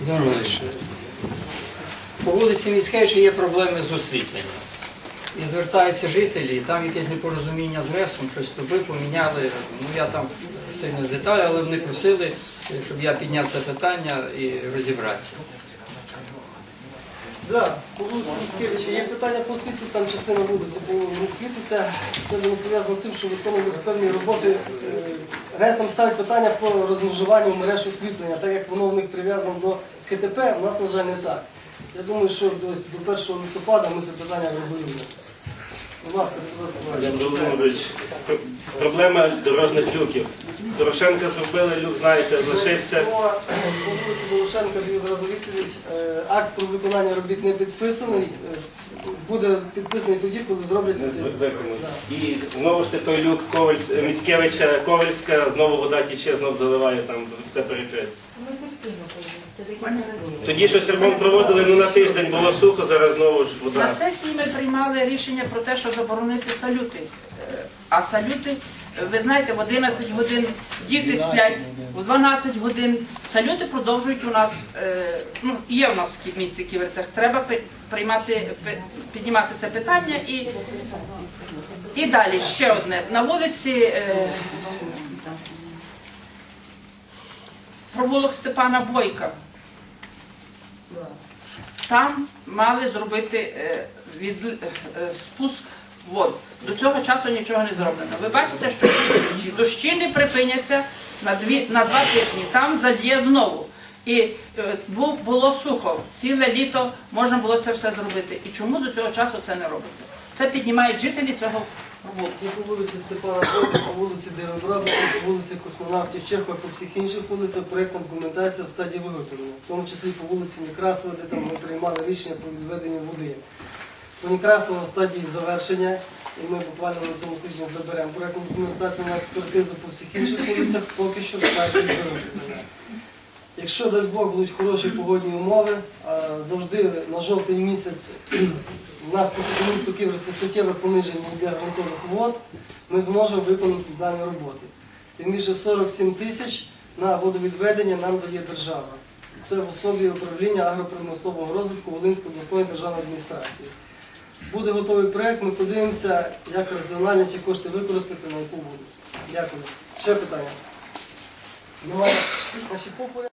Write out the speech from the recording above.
Дорожче. По вулиці Міськечі є проблеми з освітленням. І звертаються жителі, і там якесь непорозуміння з РЕСом, щось тобі поміняли. Ну я там сильно з деталі, але вони просили, щоб я підняв це питання і розібратися. Да, по вулиці Міськевича є питання по освітлу, там частина вулиці по не. Це було пов'язано з тим, що виконувалися певні роботи. Е, РЕС нам ставить питання по розмежуванню мереж освітлення, так як воно в них прив'язано до КТП, у нас, на жаль, не так. Я думаю, що до, до 1 листопада ми це питання регулюємо. Будь ласка, депутат Володимирович, проблема дорожніх люків. Дорошенка зробили, люк, знаєте, лишився. По вулиці Волошенка даю зразу відповідь. Е, Акт про виконання робіт не підписаний. Е, Буде підписаний тоді, коли зроблять Не. І знову ж таки той люк Коваль- Міцкевича, Ковальська, знову вода тіче, знову заливає там все перекрест. Тоді щось ремонт проводили, ну на тиждень було сухо, зараз знову ж вода. На сесії ми приймали рішення про те, що заборонити салюти. Е, А салюти, е, ви знаєте, в 11 годин діти сплять, в 12 годин салюти продовжують у нас, е, ну, є у нас в місті Ківерцях. Треба приймати, піднімати це питання і, і далі ще одне. На вулиці е, провулок Степана Бойка. Там мали зробити е, від, спуск вод. До цього часу нічого не зроблено. Ви бачите, що дощі, дощі не припиняться на, дві, на два тижні. Там задіє знову. І е, було сухо. Ціле літо можна було це все зробити. І чому до цього часу це не робиться? Це піднімають жителі цього. І по вулиці Степана Бойка, по вулиці Деревбрада, по вулиці Космонавтів Чехова, по всіх інших вулицях проєктна документація в стадії виготовлення, в тому числі по вулиці Некрасова, де там ми приймали рішення про відведення води. По в стадії завершення, і ми буквально на цьому тижні заберемо проєктну документацію на експертизу по всіх інших вулицях, поки що в стадії виготовлення. Якщо дасть Бог будуть хороші погодні умови, завжди на жовтий місяць у нас по місту Ківерці суттєве пониження йде ґрунтових вод, ми зможемо виконати дані роботи. Тим більше 47 тисяч на водовідведення нам дає держава. Це в особі управління агропромислового розвитку Волинської обласної державної адміністрації. Буде готовий проєкт, ми подивимося, як раціонально ті кошти використати на яку вулицю. Дякую. Ще питання? Немає? Значить, по порядку.